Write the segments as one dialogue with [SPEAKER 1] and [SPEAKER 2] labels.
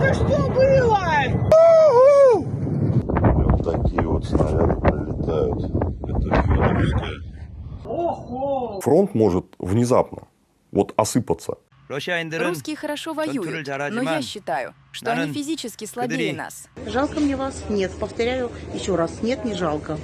[SPEAKER 1] Это что было?
[SPEAKER 2] Вот такие вот снаряды прилетают. Это федоровская. Фронт может внезапно вот осыпаться.
[SPEAKER 3] Русские хорошо воюют, но я считаю, что они физически слабее нас.
[SPEAKER 4] Жалко мне вас? Нет, повторяю еще раз, нет, не жалко.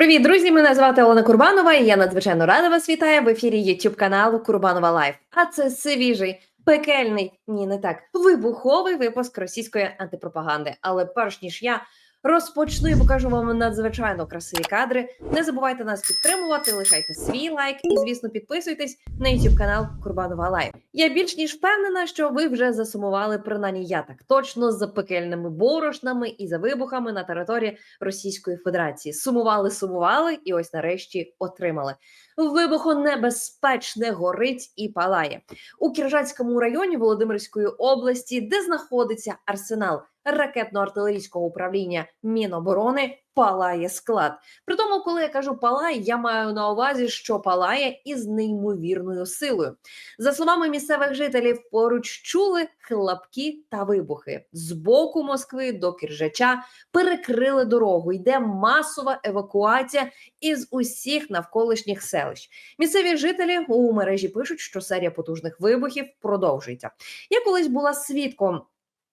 [SPEAKER 5] Привіт, друзі! Мене звати Олена Курбанова, і я надзвичайно рада вас вітаю в ефірі YouTube каналу Курбанова Лайф. А це свіжий, пекельний, ні, не так, вибуховий випуск російської антипропаганди. Але перш ніж я розпочну і покажу вам надзвичайно красиві кадри. Не забувайте нас підтримувати, лишайте свій лайк і, звісно, підписуйтесь на YouTube канал Курбанова Лайф. Я більш ніж впевнена, що ви вже засумували, принаймні я так точно за пекельними борошнами і за вибухами на території Російської Федерації. Сумували, сумували, і ось нарешті отримали. Вибухонебезпечне горить і палає у Кіржацькому районі Володимирської області, де знаходиться арсенал ракетно-артилерійського управління Міноборони. Палає склад. При тому, коли я кажу палає, я маю на увазі, що палає із неймовірною силою. За словами місцевих жителів, поруч чули хлопки та вибухи з боку Москви до Кіржача перекрили дорогу. Йде масова евакуація із усіх навколишніх селищ. Місцеві жителі у мережі пишуть, що серія потужних вибухів продовжується. Я колись була свідком.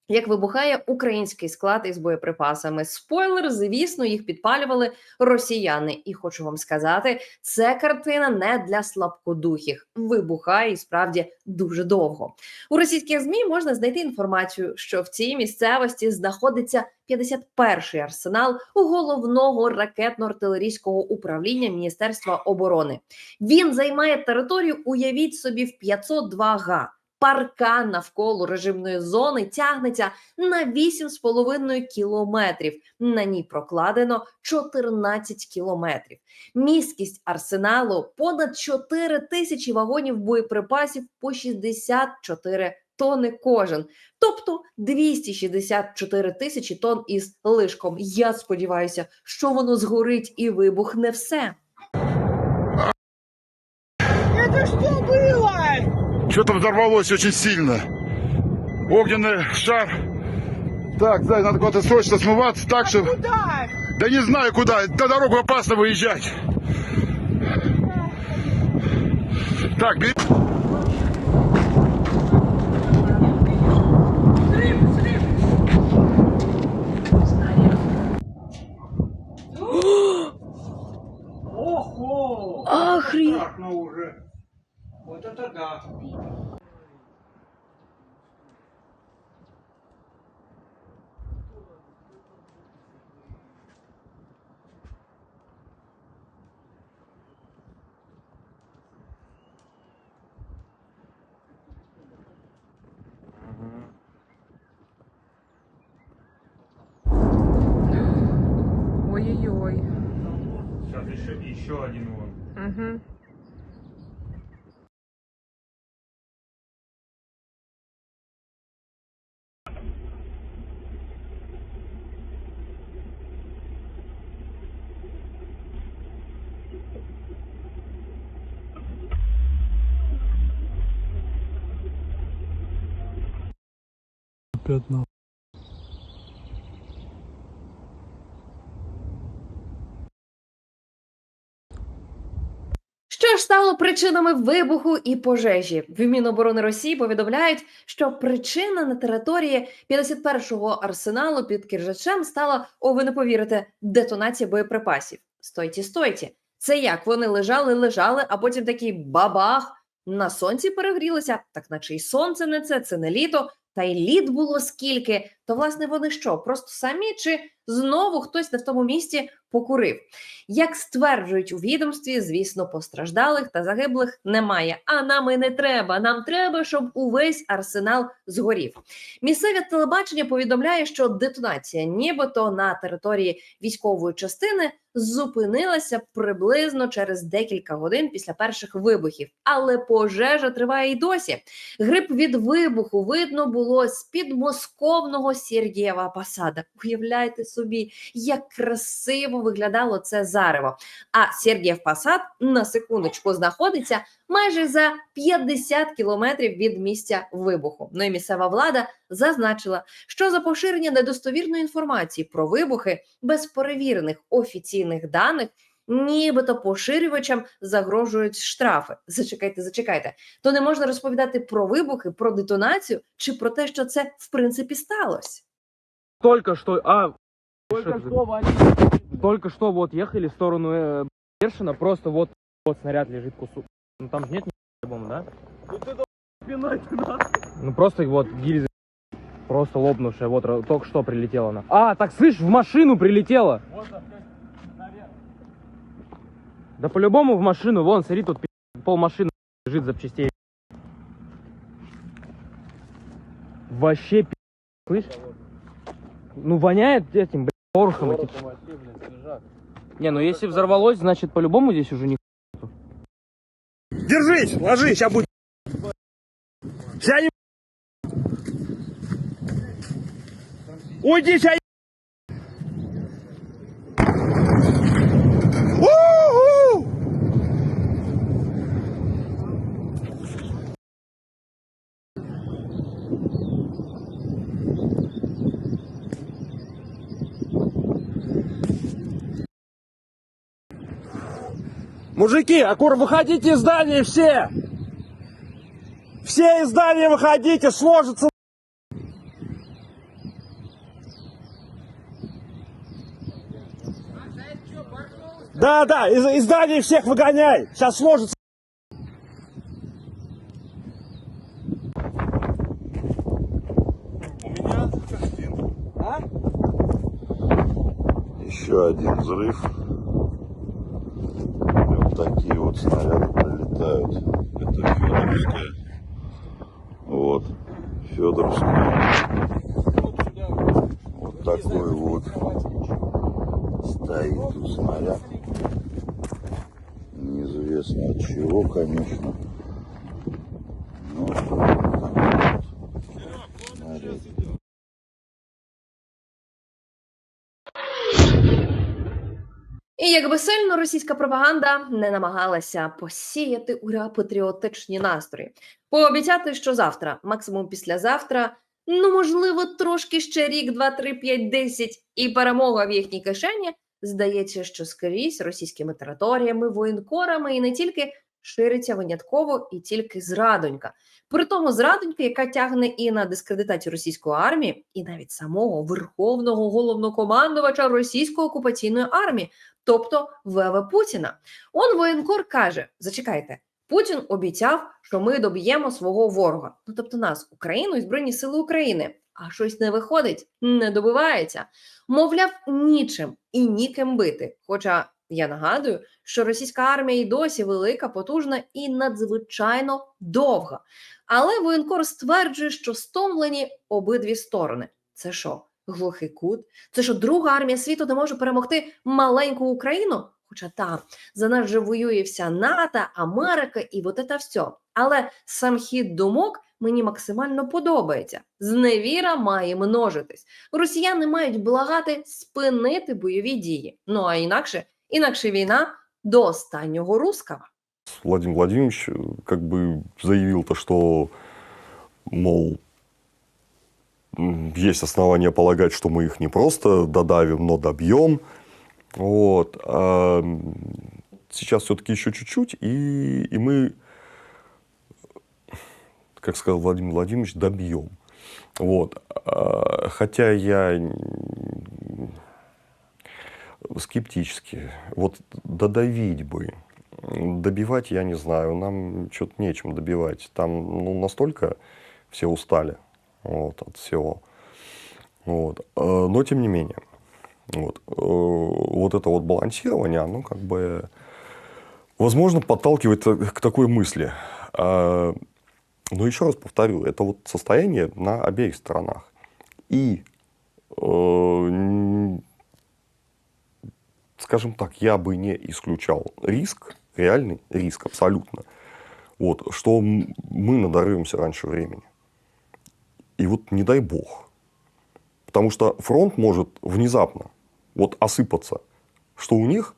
[SPEAKER 5] Як вибухає український склад із боєприпасами? Спойлер, звісно, їх підпалювали росіяни. І хочу вам сказати, це картина не для слабкодухих. Вибухає і справді дуже довго. У російських змі можна знайти інформацію, що в цій місцевості знаходиться 51-й арсенал головного ракетно-артилерійського управління Міністерства оборони. Він займає територію, уявіть собі, в 502 га. Паркан навколо режимної зони тягнеться на 8,5 кілометрів. На ній прокладено 14 кілометрів. Міськість арсеналу понад 4 тисячі вагонів боєприпасів по 64 тонни кожен, тобто 264 тисячі тонн із лишком. Я сподіваюся, що воно згорить і вибухне все.
[SPEAKER 6] Что-то взорвалось очень сильно. Огненный шар. Так, да, надо куда-то срочно смываться, так что...
[SPEAKER 1] Куда?
[SPEAKER 6] Да не знаю куда, на дорогу опасно выезжать. Так, бери.
[SPEAKER 1] Ого!
[SPEAKER 5] Охрен-
[SPEAKER 1] Страшно уже. Вот это да.
[SPEAKER 7] Ой-ой-ой.
[SPEAKER 8] Сейчас еще, еще один вон.
[SPEAKER 7] Угу.
[SPEAKER 5] Що ж стало причинами вибуху і пожежі? В Міноборони Росії повідомляють, що причина на території 51-го арсеналу під Кіржачем стала, о, ви не повірите, детонація боєприпасів. Стойте, стойте. Це як вони лежали, лежали, а потім такий бабах на сонці перегрілися. Так наче й сонце не це, це не літо. Та й літ було скільки. То власне вони що? Просто самі чи знову хтось не в тому місці покурив? Як стверджують у відомстві, звісно, постраждалих та загиблих немає. А нам і не треба. Нам треба, щоб увесь арсенал згорів. Місцеве телебачення повідомляє, що детонація, нібито на території військової частини, зупинилася приблизно через декілька годин після перших вибухів. Але пожежа триває й досі. Грип від вибуху видно було з підмосковного Сергієва Посада. Уявляєте собі. Собі, як красиво виглядало це зарево. А Сергіїв Посад на секундочку знаходиться майже за 50 кілометрів від місця вибуху. Ну і місцева влада зазначила, що за поширення недостовірної інформації про вибухи без перевірених офіційних даних. Нібито поширювачам загрожують штрафи. Зачекайте, зачекайте. То не можна розповідати про вибухи, про детонацію чи про те, що це в принципі сталося.
[SPEAKER 9] Только что, а, только что, только что вот ехали в сторону э, Бершина, просто вот, вот снаряд лежит кусок. Ну там же нет ни по-моему, да? Ну просто вот гильза просто лопнувшая, вот только что прилетела она. А, так слышь, в машину прилетела. Да по-любому в машину, вон, смотри, тут пол машины лежит запчастей. Вообще пи***, слышь? Ну воняет этим, блядь, порохом этим. Не, ну если взорвалось, значит по-любому здесь уже не
[SPEAKER 3] Держись, ложись, сейчас будет. Не... Уйди, сейчас Мужики, аккур, выходите из здания все! Все из здания выходите, сложится. Да, да, из, из здания всех выгоняй. Сейчас сложится.
[SPEAKER 2] Еще один взрыв. Снаряды прилетают. Это Федоровская. Вот. Федоровская. Вот такой вот стоит тут снаряд. Неизвестно от чего, конечно.
[SPEAKER 5] І якби сильно російська пропаганда не намагалася посіяти ура патріотичні настрої, пообіцяти, що завтра, максимум післязавтра, ну можливо, трошки ще рік, два, три, п'ять, десять, і перемога в їхній кишені. Здається, що скрізь російськими територіями, воєнкорами і не тільки шириться винятково і тільки зрадонька. При тому зрадонька, яка тягне і на дискредитацію російської армії, і навіть самого верховного головнокомандувача російської окупаційної армії, тобто ВВ Путіна. Он воєнкор каже: зачекайте, Путін обіцяв, що ми доб'ємо свого ворога, ну тобто нас, Україну і Збройні Сили України. А щось не виходить, не добивається. Мовляв, нічим і ніким бити. Хоча я нагадую, що російська армія і досі велика, потужна і надзвичайно довга. Але воєнкор стверджує, що стомлені обидві сторони. Це що, глухий кут? Це що друга армія світу не може перемогти маленьку Україну? Хоча там за нас же воює вся НАТО, Америка і от це все. Але сам хід думок мені максимально подобається. Зневіра має множитись. Росіяни мають благати спинити бойові дії. Ну а інакше, інакше війна до останнього рускава.
[SPEAKER 10] Владимир Владимирович как бы заявил то, что, мол, есть основания полагать, что мы их не просто додавим, но добьем. Вот. А сейчас все-таки еще чуть-чуть, и, и мы, как сказал Владимир Владимирович, добьем. Вот. А, Хотя я скептически. Вот додавить бы. Добивать я не знаю, нам что-то нечем добивать. Там ну, настолько все устали вот, от всего. Вот. Э, Но тем не менее, вот, э, вот это вот балансирование, оно как бы, возможно, подталкивает к такой мысли. А, Но еще раз повторю, это вот состояние на обеих сторонах. И, э, скажем так, я бы не исключал риск, реальный риск абсолютно, вот, что мы надорвемся раньше времени. И вот не дай бог. Потому что фронт может внезапно вот осыпаться. Что у них,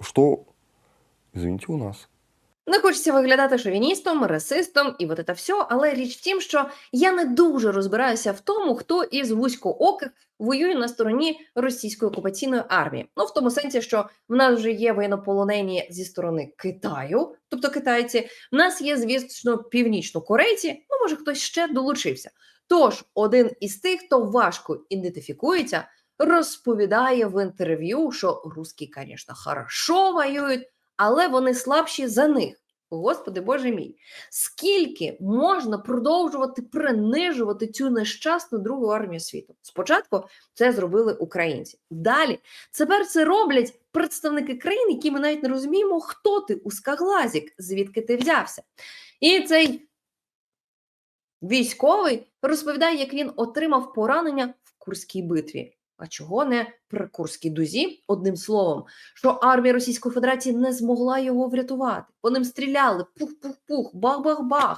[SPEAKER 10] что, извините, у нас.
[SPEAKER 5] Не хочеться виглядати шовіністом, расистом і от це все, але річ в тім, що я не дуже розбираюся в тому, хто із вузькооких воює на стороні російської окупаційної армії. Ну в тому сенсі, що в нас вже є воєнополонені зі сторони Китаю, тобто китайці. В нас є, звісно, північнокорейці. Ну, може, хтось ще долучився. Тож один із тих, хто важко ідентифікується, розповідає в інтерв'ю, що русські, звісно, хорошо воюють, але вони слабші за них. Господи Боже мій, скільки можна продовжувати принижувати цю нещасну другу армію світу? Спочатку це зробили українці. Далі тепер це роблять представники країн, які ми навіть не розуміємо, хто ти узкоглазік, звідки ти взявся. І цей військовий розповідає, як він отримав поранення в Курській битві. А чого не при Курській дузі? Одним словом, що армія Російської Федерації не змогла його врятувати. По ним стріляли пух-пух-пух, бах-бах-бах.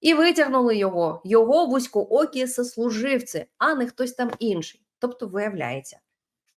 [SPEAKER 5] І витягнули його, його вузькоокі сослуживці, а не хтось там інший. Тобто, виявляється,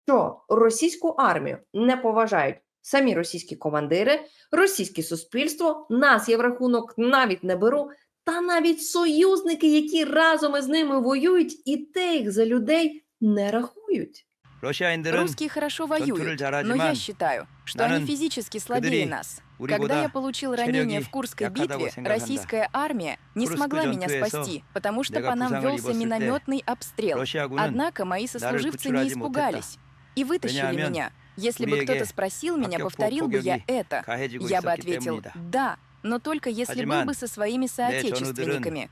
[SPEAKER 5] що російську армію не поважають самі російські командири, російське суспільство, нас я в рахунок навіть не беру, та навіть союзники, які разом із ними воюють, і те їх за людей не рахують.
[SPEAKER 11] Русские хорошо воюют, но я считаю, что они физически слабее нас. Когда я получил ранение в Курской битве, российская армия не смогла меня спасти, потому что по нам велся минометный обстрел. Однако мои сослуживцы не испугались и вытащили меня. Если бы кто-то спросил меня, повторил бы я это, я бы ответил «да», но только если был бы со своими соотечественниками.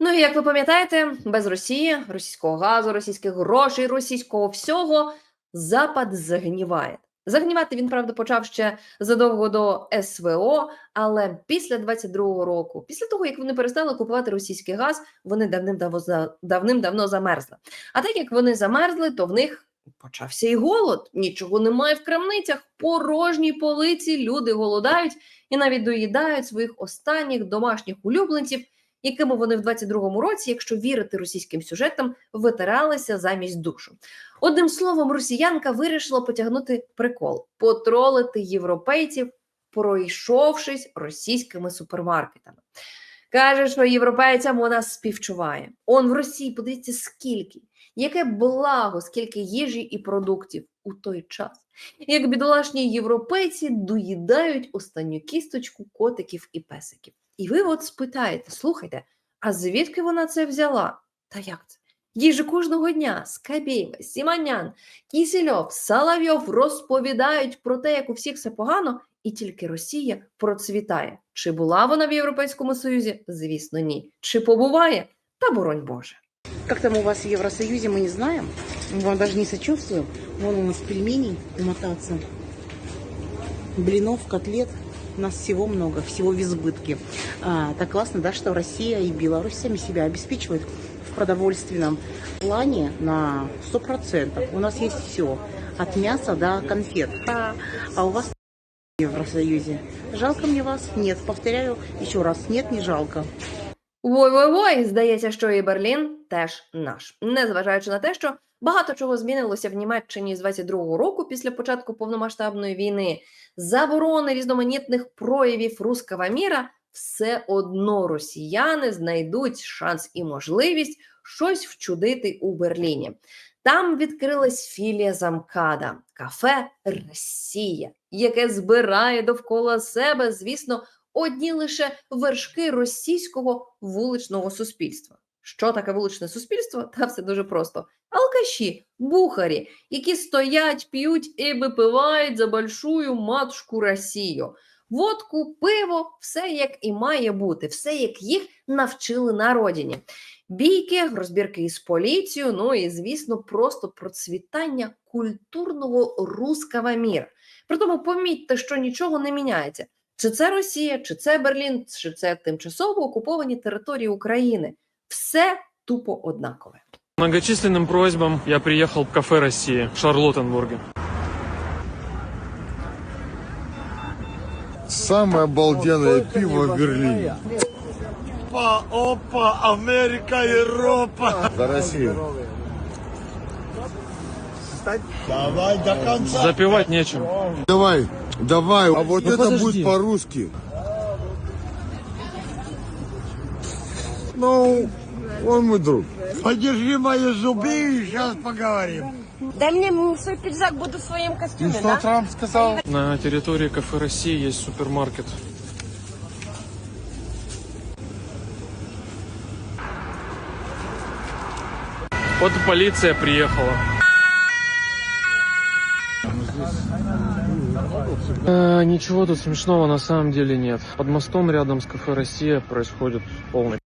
[SPEAKER 5] Ну і як ви пам'ятаєте, без Росії, російського газу, російських грошей, російського всього Запад загніває. Загнівати він, правда, почав ще задовго до СВО, але після 22-го року, після того як вони перестали купувати російський газ, вони давним-давно давним-давно замерзли. А так як вони замерзли, то в них почався і голод. Нічого немає в крамницях, порожні полиці, люди голодають і навіть доїдають своїх останніх домашніх улюбленців якими вони в 22-му році, якщо вірити російським сюжетам, витиралися замість душу. Одним словом, росіянка вирішила потягнути прикол, потролити європейців, пройшовшись російськими супермаркетами. Каже, що європейцям вона співчуває. Он в Росії, подивіться, скільки, яке благо, скільки їжі і продуктів у той час. Як бідолашні європейці доїдають останню кісточку котиків і песиків. І ви от спитаєте, слухайте, а звідки вона це взяла? Та як це? Їй же кожного дня Скабєєва, Сіманян, Кісельов, Соловйов розповідають про те, як у всіх все погано, і тільки Росія процвітає. Чи була вона в Європейському Союзі? Звісно, ні. Чи побуває? Та боронь Боже.
[SPEAKER 4] Как там у вас в Евросоюзе, мы не знаем. Мы вам даже не сочувствуем. Вон у нас пельменей умотаться. Блинов, котлет. Нас всего много, всего в избытке. А, так классно, да, что Россия и Беларусь сами себя обеспечивают в продовольственном плане на 100%. У нас есть все. От мяса до конфет. А, а у вас в Евросоюзе. Жалко мне вас? Нет. Повторяю еще раз. Нет, не жалко.
[SPEAKER 5] Вой-вой-вой, здається, що і Берлін теж наш. Незважаючи на те, що багато чого змінилося в Німеччині з 22-го року після початку повномасштабної війни, заборони різноманітних проявів руского міра, все одно росіяни знайдуть шанс і можливість щось вчудити у Берліні. Там відкрилась філія замкада кафе Росія, яке збирає довкола себе, звісно, одні лише вершки російського вуличного суспільства. Що таке вуличне суспільство? Та все дуже просто. Алкаші, бухарі, які стоять, п'ють і випивають за большую матушку Росію. Водку, пиво, все як і має бути, все як їх навчили на родині. Бійки, розбірки із поліцією, ну і звісно, просто процвітання культурного руского міра. Притому помітьте, що нічого не міняється. Чи це Росія, чи це Берлін, чи це тимчасово окуповані території України. Все тупо однакове.
[SPEAKER 8] Многочисленным просьбам я приехал в кафе России в Шарлоттенбурге.
[SPEAKER 6] Самое обалденное пиво в Берлине.
[SPEAKER 3] Опа, опа, Америка, Европа.
[SPEAKER 6] За Россию.
[SPEAKER 3] Стать?
[SPEAKER 12] Давай до конца.
[SPEAKER 8] Запивать нечем.
[SPEAKER 12] Давай, давай. А вот
[SPEAKER 9] Ну,
[SPEAKER 12] это
[SPEAKER 9] подожди.
[SPEAKER 12] будет по-русски. Ну, он мой друг. Подержи мои зубы и сейчас поговорим.
[SPEAKER 7] Дай мне свой пиджак, буду в своем костюме,
[SPEAKER 12] Что Трамп сказал?
[SPEAKER 8] На территории кафе России есть супермаркет. Вот и полиция приехала. Э, ничего тут смешного на самом деле нет. Под мостом рядом с кафе Россия происходит полный.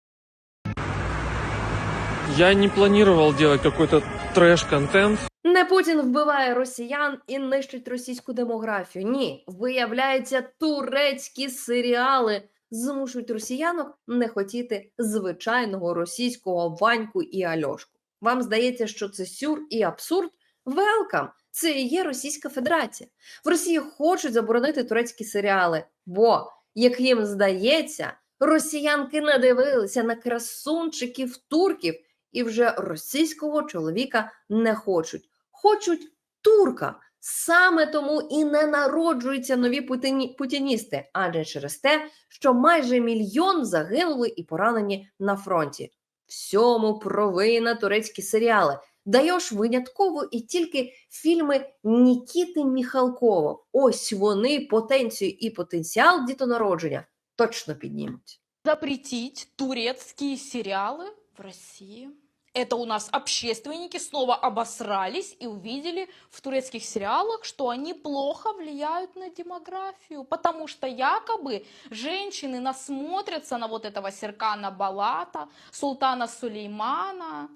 [SPEAKER 8] Я не планировал делать какой-то трэш-контент.
[SPEAKER 5] Не Путін вбиває росіян і нищить російську демографію. Ні, виявляється, турецькі серіали змушують росіянок не хотіти звичайного російського Ваньку і Альошку. Вам здається, що це сюр і абсурд? Велкам! Це і є Російська Федерація. В Росії хочуть заборонити турецькі серіали, бо, як їм здається, росіянки надивилися на красунчиків турків і вже російського чоловіка не хочуть. Хочуть турка. Саме тому і не народжуються нові путіні- путіністи, адже через те, що майже мільйон загинули і поранені на фронті. Всьому провина турецькі серіали Даєш винятково і тільки фільми Нікіти Міхалкова. Ось вони потенцію і потенціал дітонародження точно піднімуть.
[SPEAKER 7] Запретить турецкие сериалы в России. Это у нас общественники снова обосрались и увидели в турецких сериалах, что они плохо влияют на демографию, потому что якобы женщины насмотрятся на вот этого Серкана Балата, Султана Сулеймана,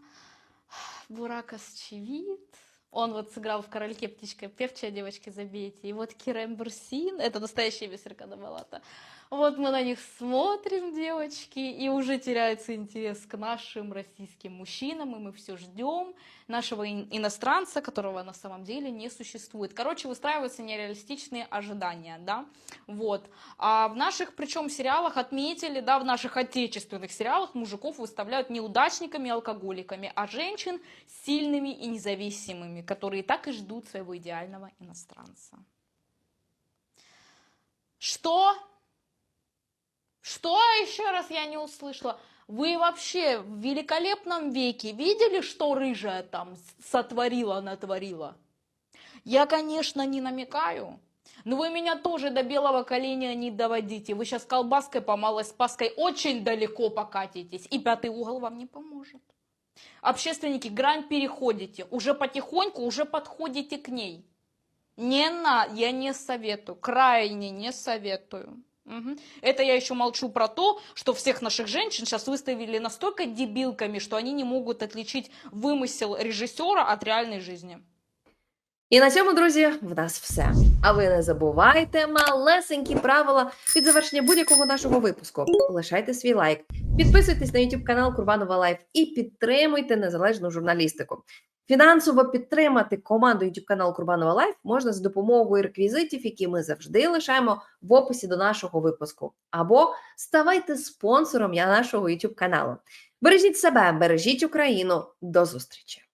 [SPEAKER 7] Бурака Чевит. Он вот сыграл в «Корольке птичка певчая, девочки, забейте». И вот Кирем Бурсин, это настоящая имя Серкана Балата. Вот мы на них смотрим, девочки, и уже теряется интерес к нашим российским мужчинам, и мы все ждем нашего ин- иностранца, которого на самом деле не существует. Короче, выстраиваются нереалистичные ожидания, да, вот. А в наших, причем, сериалах отметили, да, в наших отечественных сериалах мужиков выставляют неудачниками и алкоголиками, а женщин сильными и независимыми, которые так и ждут своего идеального иностранца. Что? Что еще раз я не услышала? Вы вообще в великолепном веке видели, что рыжая там сотворила, натворила? Я, конечно, не намекаю, но вы меня тоже до белого коленя не доводите. Вы сейчас колбаской по малой спаской очень далеко покатитесь, и пятый угол вам не поможет. Общественники, грань переходите, уже потихоньку, уже подходите к ней. Не на, я не советую, крайне не советую. Мгм. Это я еще молчу про то, что всех наших женщин сейчас выставили настолько дебилками, что они не могут отличить вымысел режиссера от реальной жизни.
[SPEAKER 5] І на цьому, друзі, в нас все. А ви не забувайте малесенькі правила під завершення будь-якого нашого випуску. Лишайте свій лайк, підписуйтесь на YouTube канал Курбанова Лайф і підтримуйте незалежну журналістику. Фінансово підтримати команду YouTube канал Курбанова Лайф можна за допомогою реквізитів, які ми завжди лишаємо в описі до нашого випуску. Або ставайте спонсором нашого YouTube каналу. Бережіть себе, бережіть Україну. До зустрічі!